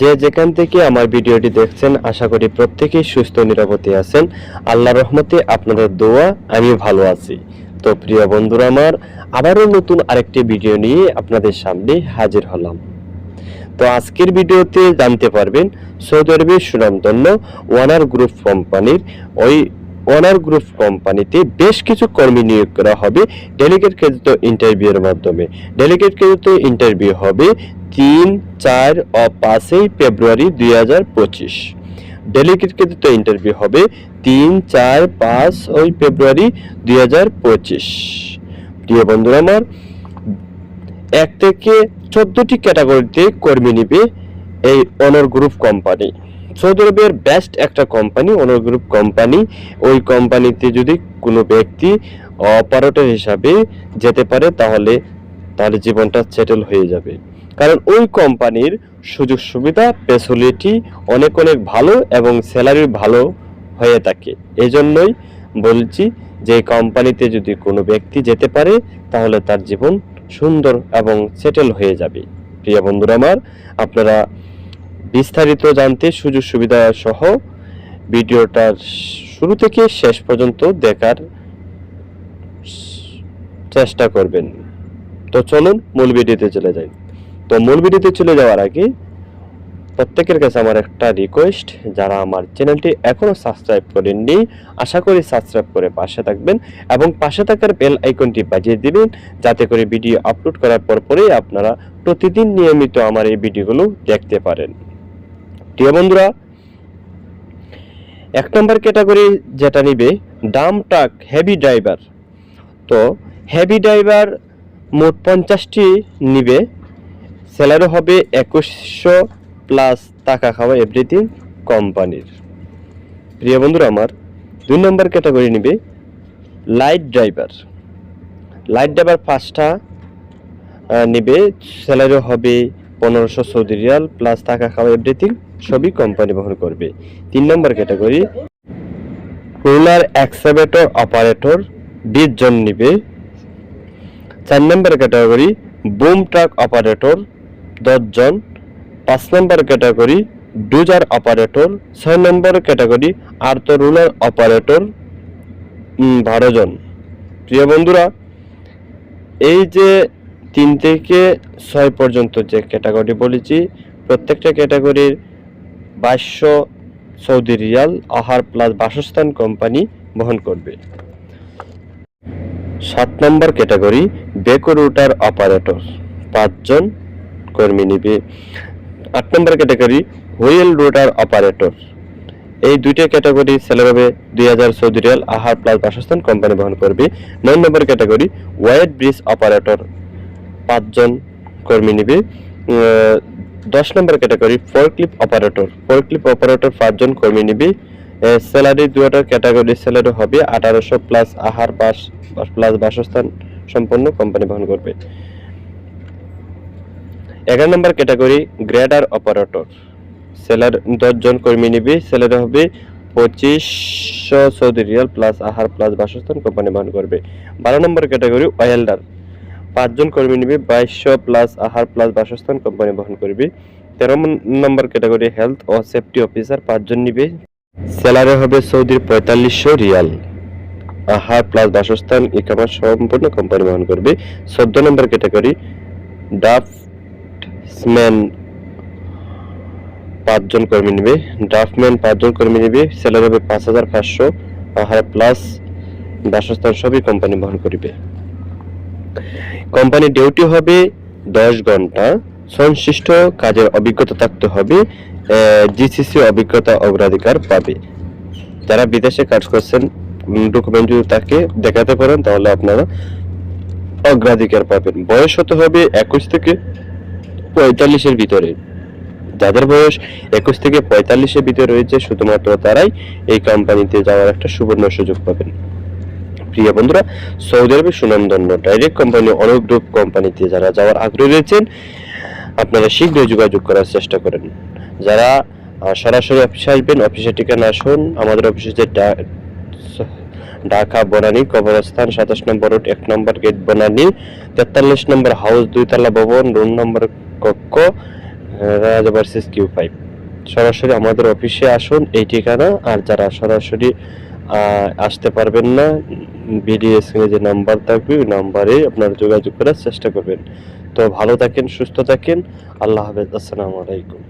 যে যেখান থেকে আমার ভিডিওটি দেখছেন, আশা করি প্রত্যেকেই সুস্থ নিরাপদে আছেন। আল্লাহ রহমতে আপনাদের দোয়া আমি ভালো আছি। তো প্রিয় বন্ধুরা আমার, আবারও নতুন আরেকটি ভিডিও নিয়ে আপনাদের সামনে হাজির হলাম। তো আজকের ভিডিওতে জানতে পারবেন, সৌদি আরবের সুনামধন্য ওয়ানার গ্রুপ কোম্পানির, ওই ওয়ানার গ্রুপ কোম্পানিতে বেশ কিছু কর্মী নিয়োগ করা হবে। ডেলিগেট কৃত ইন্টারভিউয়ের মাধ্যমে। ডেলিগেট কৃত ইন্টারভিউ হবে তিন, চার ও পাঁচই ফেব্রুয়ারি দুই হাজার পঁচিশ। ডেলিগেট কৃত ইন্টারভিউ হবে তিন, চার পাঁচ ওই ফেব্রুয়ারি দুই হাজার পঁচিশ। প্রিয় বন্ধুরা আমার, এক থেকে চোদ্দটি ক্যাটাগরিতে কর্মী নিবে এই অনর গ্রুপ কোম্পানি সৌদি আরবের বেস্ট একটা কোম্পানি অনর গ্রুপ কোম্পানি ওই কোম্পানিতে যদি কোনো ব্যক্তি অপারেটর হিসাবে যেতে পারে, তাহলে তার জীবনটা সেটেল হয়ে যাবে। কারণ ওই কোম্পানির সুযোগ সুবিধা ফেসিলিটি অনেক অনেক ভালো এবং স্যালারি ভালো হয়ে থাকে। এই জন্যই বলছি যে কোম্পানিতে যদি কোনো ব্যক্তি যেতে পারে, তাহলে তার জীবন সুন্দর এবং সেটেল হয়ে যাবে। প্রিয় বন্ধুরা আমার, আপনারা বিস্তারিত জানতে সুযোগ সুবিধা সহ ভিডিওটার শুরু থেকে শেষ পর্যন্ত দেখার চেষ্টা করবেন। তো চলুন মূল ভিডিওতে চলে যাই। তো মূল ভিডিওতে চলে যাওয়ার আগে প্রত্যেকের কাছে আমার একটা রিকোয়েস্ট যারা আমার চ্যানেলটি এখনও সাবস্ক্রাইব করেননি, আশা করি সাবস্ক্রাইব করে পাশে থাকবেন এবং পাশে থাকার বেল আইকনটি বাজিয়ে দিবেন, যাতে করে ভিডিও আপলোড করার পর পরেই আপনারা প্রতিদিন নিয়মিত আমার এই ভিডিওগুলো দেখতে পারেন। প্রিয় বন্ধুরা, এক নম্বর ক্যাটাগরি যেটা নিবে ডাম ট্রাক হেভি ড্রাইভার তো হেভি ড্রাইভার মোট পঞ্চাশটি নিবে। স্যালারি হবে একুশশো প্লাস টাকা খাওয়া এভরিথিং কোম্পানির। প্রিয় বন্ধুরা আমার, দুই নম্বর ক্যাটাগরি নিবে লাইট ড্রাইভার লাইট ড্রাইভার পাঁচটা নিবে, স্যালারি হবে পনেরোশো সৌদি রিয়াল প্লাস টাকা খাওয়া এভরিথিং সবই কোম্পানি বহন করবে। তিন নম্বর ক্যাটাগরি রুলার এক্সাভেটর অপারেটর বিশ জন নিবে। চার নম্বর ক্যাটাগরি বুম ট্রাক অপারেটর দশ জন পাঁচ নম্বর ক্যাটাগরি ডুজার অপারেটর, ছয় নম্বর ক্যাটাগরি আর্থ রুলার অপারেটর বারো জন। প্রিয় বন্ধুরা, এই যে তিন থেকে ছয় পর্যন্ত যে ক্যাটাগরি বলেছি, প্রত্যেকটা ক্যাটাগরির বাইশশো সৌদি রিয়াল আহার প্লাস বাসস্থান কোম্পানি বহন করবে। সাত নম্বর ক্যাটাগরি বেকো রুটার অপারেটর, পাঁচজন কর্মী নিবে। আট নম্বর ক্যাটাগরি হুইল রুটার অপারেটর এই দুইটা ক্যাটাগরি স্যালারি হবে দুই হাজার সৌদি রিয়াল আহার প্লাস বাসস্থান কোম্পানি বহন করবে। নয় নম্বর ক্যাটাগরি ওয়াইড ব্রিজ অপারেটর পাঁচজন কর্মী নিবে। দশ নম্বর category forklift operator forklift operator পাঁচজন কর্মী নিবে। স্যালারি দুটা ক্যাটাগরি স্যালারি হবে। আঠারোশো প্লাস আহার বাস প্লাস বাসস্থান সম্পন্ন কোম্পানি বহন করবে। এগারো নম্বর ক্যাটাগরি গ্রেডার অপারেটর। স্যালারি দশজন কর্মী নিবি স্যালারি হবে পঁচিশশো সৌদি রিয়াল প্লাস আহার প্লাস বাসস্থান কোম্পানি বহন করবে। বারো নম্বর ক্যাটাগরি, ওয়েল্ডার। পাঁচজন কর্মী নিবি, বাইশশো প্লাস আহার প্লাস বাসস্থান কোম্পানি বহন করবে। তেরো নম্বর ক্যাটাগরি হেলথ ও সেফটি অফিসার পাঁচজন নিবে। স্যালারি হবে সৌদির পঁয়তাল্লিশশো রিয়াল। আহার প্লাস বাসস্থান ইকামার সম্পূর্ণ কোম্পানি বহন করবে। চোদ্দ নম্বর ক্যাটাগরি ড্রাফটসম্যান পাঁচজন কর্মী নেবে ড্রাফটম্যান পাঁচজন কর্মী নেবে স্যালারি হবে পাঁচ হাজার পাঁচশো আহার প্লাস বাসস্থান সবই কোম্পানি বহন করবে। কোম্পানি ডিউটি হবে দশ ঘণ্টা, সংশ্লিষ্ট কাজের অভিজ্ঞতা থাকতে হবে জিসিসি অভিজ্ঞতা অগ্রাধিকার পাবে। যারা বিদেশে কাজ করছেন ডকুমেন্ট যদি তাকে দেখাতে পারেন, তাহলে আপনারা অগ্রাধিকার পাবেন। বয়স হতে হবে একুশ থেকে পঁয়তাল্লিশের ভিতরে। যাদের বয়স একুশ থেকে পঁয়তাল্লিশের ভিতরে রয়েছে, শুধুমাত্র তারাই এই কোম্পানিতে যাওয়ার একটা সুবর্ণ সুযোগ পাবেন। প্রিয় বন্ধুরা, সৌদি আরবের সুনামধন্য ডাইরেক্ট কোম্পানি অনেক গ্রুপ কোম্পানিতে যারা যাওয়ার আগ্রহী রয়েছেন, আপনারা শীঘ্রই যোগাযোগ করার চেষ্টা করেন। যারা সরাসরি অফিসে আসবেন, অফিসের ঠিকানা আসুন, আমাদের অফিসে যে ঢাকা বনানী কবরস্থান সাতাশ নম্বর রোড, এক নম্বর গেট বনানী, তেতাল্লিশ নম্বর হাউস, দুইতলা ভবন, রুম নম্বর কক্ষ রাজা ভার্সেস কিউ ফাইভ সরাসরি আমাদের অফিসে আসুন, এই ঠিকানা। আর যারা সরাসরি আসতে পারবেন না স্ক্রিনে যে নাম্বার থাকবে, ওই নাম্বারে আপনারা যোগাযোগ করার চেষ্টা করবেন। তো ভালো থাকেন, সুস্থ থাকেন। আল্লাহ হাফেজ। আসসালামু আলাইকুম।